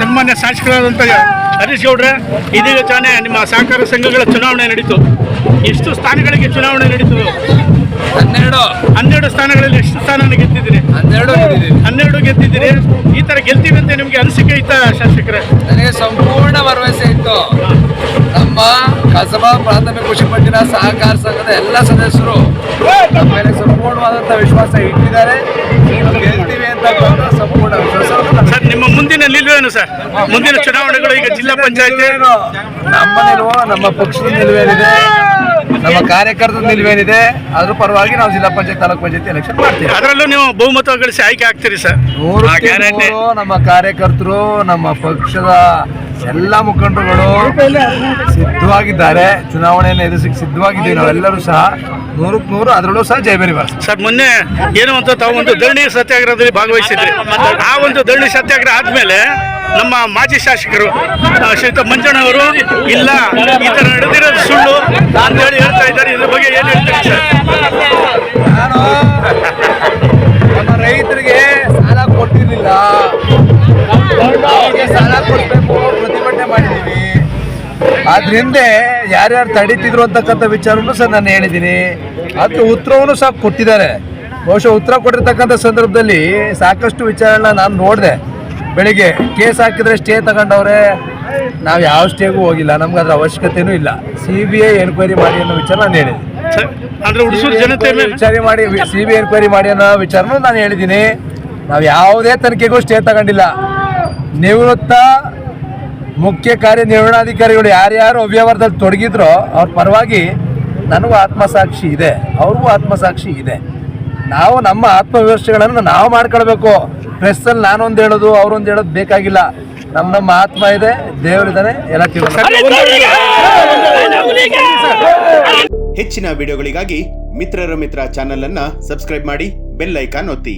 ಸನ್ಮಾನ್ಯ ಶಾಸಕರಾದಂಥ ಹರೀಶ್ ಗೌಡ್ರೆ ಇದೀಗ ತಾನೇ ನಿಮ್ಮ ಸಹಕಾರ ಸಂಘಗಳ ಚುನಾವಣೆ ನಡೀತು. ಎಷ್ಟು ಸ್ಥಾನಗಳಿಗೆ ಚುನಾವಣೆ ನಡೀತು? ಹನ್ನೆರಡು. ಹನ್ನೆರಡು ಸ್ಥಾನಗಳಲ್ಲಿ ಎಷ್ಟು ಸ್ಥಾನ ಗೆದ್ದಿದ್ದೀರಿ ಹನ್ನೆರಡು ಗೆದ್ದಿದ್ದೀವಿ. ಹನ್ನೆರಡು ಗೆದ್ದಿದ್ದೀರಿ ಈ ತರ ಗೆಲ್ತೀವಿ ಅಂತ ನಿಮ್ಗೆ ಅನಿಸಿಕೆ ಇತ್ತ ಶಾಸಕರೇ? ನನಗೆ ಸಂಪೂರ್ಣ ಭರವಸೆ ಇತ್ತು. ನಮ್ಮ ಕಸಬಾ ಪ್ರಾಥಮಿಕ ಕೃಷಿ ಪಟ್ಟಿನ ಸಹಕಾರ ಸಂಘದ ಎಲ್ಲ ಸದಸ್ಯರು ಮೇಲೆ ಸಂಪೂರ್ಣವಾದಂಥ ವಿಶ್ವಾಸ ಇಟ್ಟಿದ್ದಾರೆ. ಮುಂದಿನ ನಿಲುವೇನು ಸರ್? ಮುಂದಿನ ಚುನಾವಣೆಗಳು ಈಗ ಜಿಲ್ಲಾ ಪಂಚಾಯತಿ. ನಮ್ಮ ನಿಲುವು ನಮ್ಮ ಪಕ್ಷದ ನಿಲುವೇನಿದೆ ನಮ್ಮ ಕಾರ್ಯಕರ್ತರ ನಿಲುವೇನಿದೆ ಅದ್ರ ಪರವಾಗಿ ನಾವು ಜಿಲ್ಲಾ ಪಂಚಾಯತ್ ತಾಲೂಕ್ ಪಂಚಾಯತ್ ಎಲೆಕ್ಷನ್ ಮಾಡ್ತೀವಿ. ಅದರಲ್ಲೂ ನೀವು ಬಹುಮತ ಗಳಿಸಿ ಆಯ್ಕೆ ಆಗ್ತೀರಿ ಸರ್? ನಮ್ಮ ಕಾರ್ಯಕರ್ತರು ನಮ್ಮ ಪಕ್ಷದ ಎಲ್ಲ ಮುಖಂಡರುಗಳು ಸಿದ್ಧವಾಗಿದ್ದಾರೆ. ಚುನಾವಣೆಯನ್ನು ಎದುರಿಸಿ ಸಿದ್ಧವಾಗಿದ್ದೀವಿ ನಾವೆಲ್ಲರೂ ಸಹ ನೂರಕ್ಕೆ ನೂರು, ಅದರಲ್ಲೂ ಸಹ ಜಯಬೇರಿ ಬರ್ತದೆ. ಸರ್, ಮೊನ್ನೆ ಏನು ಅಂತ ತಾವು ಒಂದು ಧರಣಿ ಸತ್ಯಾಗ್ರಹದಲ್ಲಿ ಭಾಗವಹಿಸಿದ್ರಿ. ಆ ಒಂದು ಧರಣಿ ಸತ್ಯಾಗ್ರಹ ಆದ್ಮೇಲೆ ನಮ್ಮ ಮಾಜಿ ಶಾಸಕರು ಶ್ರೀತ ಮಂಜಣ್ಣವರು ಇಲ್ಲ, ಈ ತರ ನಡೆದಿರೋದು ಸುಳ್ಳು ಅಂತ ಹೇಳಿ ಹೇಳ್ತಾ ಇದ್ದಾರೆ. ಇದ್ರ ಬಗ್ಗೆ ಏನು ಹೇಳ್ತೀರಿ? ಆದ್ರಿಂದ ಯಾರ್ಯಾರು ತಡೀತಿದ್ರು ಅಂತಕ್ಕಂಥ ವಿಚಾರವನ್ನು ಸಹ ನಾನು ಹೇಳಿದ್ದೀನಿ. ಅದಕ್ಕೆ ಉತ್ತರವನ್ನು ಸಹ ಕೊಟ್ಟಿದ್ದಾರೆ. ಬಹುಶಃ ಉತ್ತರ ಕೊಟ್ಟಿರ್ತಕ್ಕಂಥ ಸಂದರ್ಭದಲ್ಲಿ ಸಾಕಷ್ಟು ವಿಚಾರಗಳನ್ನ ನಾನು ನೋಡಿದೆ. ಬೆಳಿಗ್ಗೆ ಕೇಸ್ ಹಾಕಿದ್ರೆ ಸ್ಟೇ ತಗೊಂಡವ್ರೆ ನಾವು ಯಾವ ಸ್ಟೇಗೂ ಹೋಗಿಲ್ಲ ನಮ್ಗೆ ಅದ್ರ ಅವಶ್ಯಕತೆಯೂ ಇಲ್ಲ. ಸಿ ಬಿ ಐ ಎನ್ಕ್ವೈರಿ ಮಾಡಿ ಅನ್ನೋ ವಿಚಾರ ನಾನು ಹೇಳಿದ್ದೀನಿ. ಸರ್, ಅಂದ್ರೆ ವಿಚಾರ ಮಾಡಿ ಸಿ ಬಿ ಎನ್ಕ್ವೈರಿ ಮಾಡಿ ಅನ್ನೋ ವಿಚಾರನೂ ನಾನು ಹೇಳಿದ್ದೀನಿ. ನಾವು ಯಾವುದೇ ತನಿಖೆಗೂ ಸ್ಟೇ ತಗೊಂಡಿಲ್ಲ. ನಿವೃತ್ತ ಮುಖ್ಯ ಕಾರ್ಯನಿರ್ವಹಣಾಧಿಕಾರಿಗಳು ಯಾರ್ಯಾರು ಅವ್ಯವಹಾರದಲ್ಲಿ ತೊಡಗಿದ್ರೋ ಅವ್ರ ಪರವಾಗಿ ನನಗೂ ಆತ್ಮಸಾಕ್ಷಿ ಇದೆ. ಅವ್ರಿಗೂ ಆತ್ಮಸಾಕ್ಷಿ ಇದೆ. ನಾವು ನಮ್ಮ ಆತ್ಮವ್ಯವಸ್ಥೆಗಳನ್ನು ನಾವು ಮಾಡ್ಕೊಳ್ಬೇಕು. ಪ್ರೆಸ್ಸಲ್ಲಿ ನಾನೊಂದು ಹೇಳೋದು ಅವರೊಂದು ಹೇಳೋದು ಬೇಕಾಗಿಲ್ಲ. ನಮ್ಮ ನಮ್ಮ ಆತ್ಮ ಇದೆ ದೇವರಿದ್ದಾನೆ ಎಲ್ಲ ಹೆಚ್ಚಿನ ವಿಡಿಯೋಗಳಿಗಾಗಿ ಮಿತ್ರರ ಮಿತ್ರ ಚಾನೆಲ್ ಅನ್ನ ಸಬ್ಸ್ಕ್ರೈಬ್ ಮಾಡಿ ಬೆಲ್ ಐಕಾನ್ ಒತ್ತಿ.